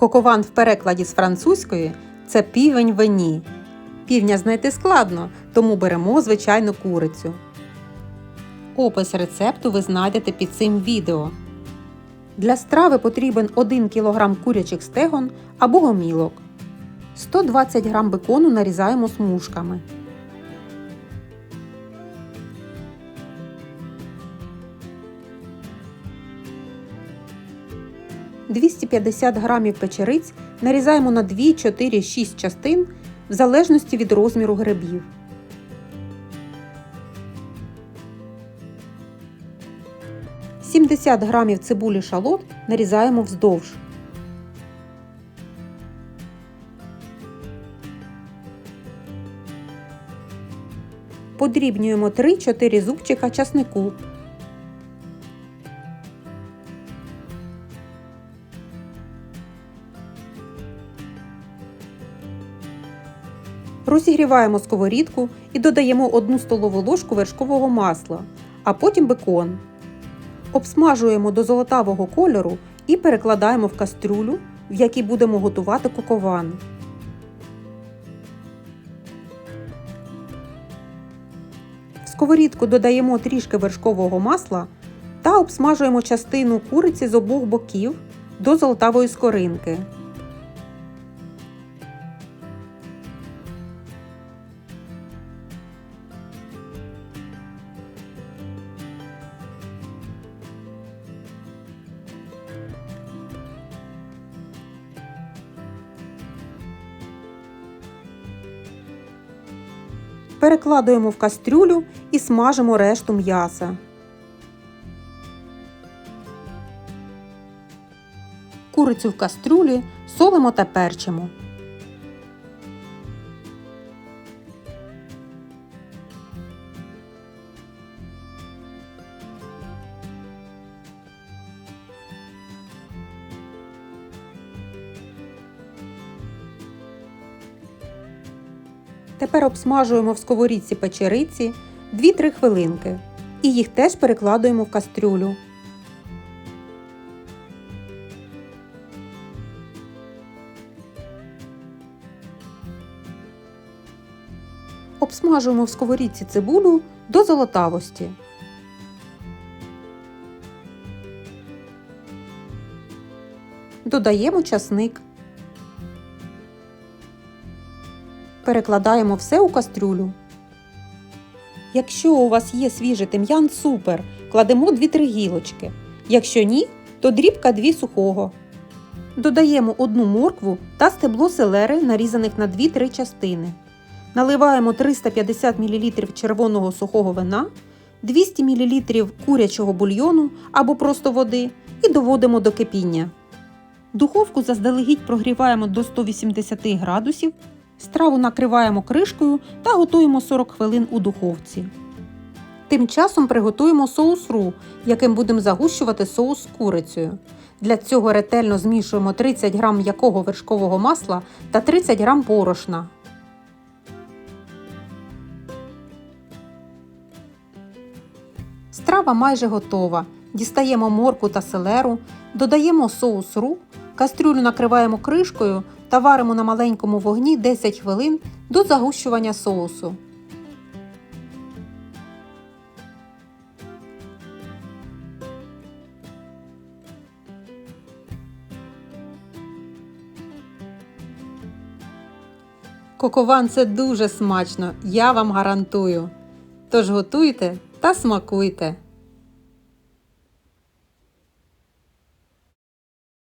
Кокован в перекладі з французької це півень вені. Півня знайти складно, тому беремо звичайну курицю. Опис рецепту ви знайдете під цим відео. Для страви потрібен 1 кг курячих стегон або гомілок. 120 г бекону нарізаємо смужками. «250 грамів печериць нарізаємо на 2, 4, 6 частин в залежності від розміру грибів. – 70 грамів цибулі шалот нарізаємо вздовж. Подрібнюємо 3-4 зубчика часнику. Розігріваємо сковорідку і додаємо 1 столову ложку вершкового масла, а потім бекон. Обсмажуємо до золотавого кольору і перекладаємо в кастрюлю, в якій будемо готувати кокован. В сковорідку додаємо трішки вершкового масла та обсмажуємо частину куриці з обох боків до золотавої скоринки. Перекладуємо в кастрюлю і смажимо решту м'яса. Курицю в кастрюлі солимо та перчимо. Тепер обсмажуємо в сковорідці печериці 2-3 хвилинки і їх теж перекладуємо в кастрюлю. Обсмажуємо в сковорідці цибулю до золотавості. Додаємо часник. Перекладаємо все у кастрюлю. Якщо у вас є свіжий тим'ян, супер. Кладемо 2-3 гілочки. Якщо ні, то дрібка 2 сухого. Додаємо одну моркву та стебло селери, нарізаних на 2-3 частини. Наливаємо 350 мл червоного сухого вина, 200 мл курячого бульйону або просто води і доводимо до кипіння. Духовку заздалегідь прогріваємо до 180 градусів Страву накриваємо кришкою та готуємо 40 хвилин у духовці. Тим часом приготуємо соус ру, яким будемо загущувати соус з курицею. Для цього ретельно змішуємо 30 г м'якого вершкового масла та 30 г борошна. Страва майже готова. Дістаємо морку та селеру, додаємо соус ру, кастрюлю накриваємо кришкою та варимо на маленькому вогні 10 хвилин до загущування соусу. Кокован це дуже смачно, я вам гарантую. Тож готуйте та смакуйте!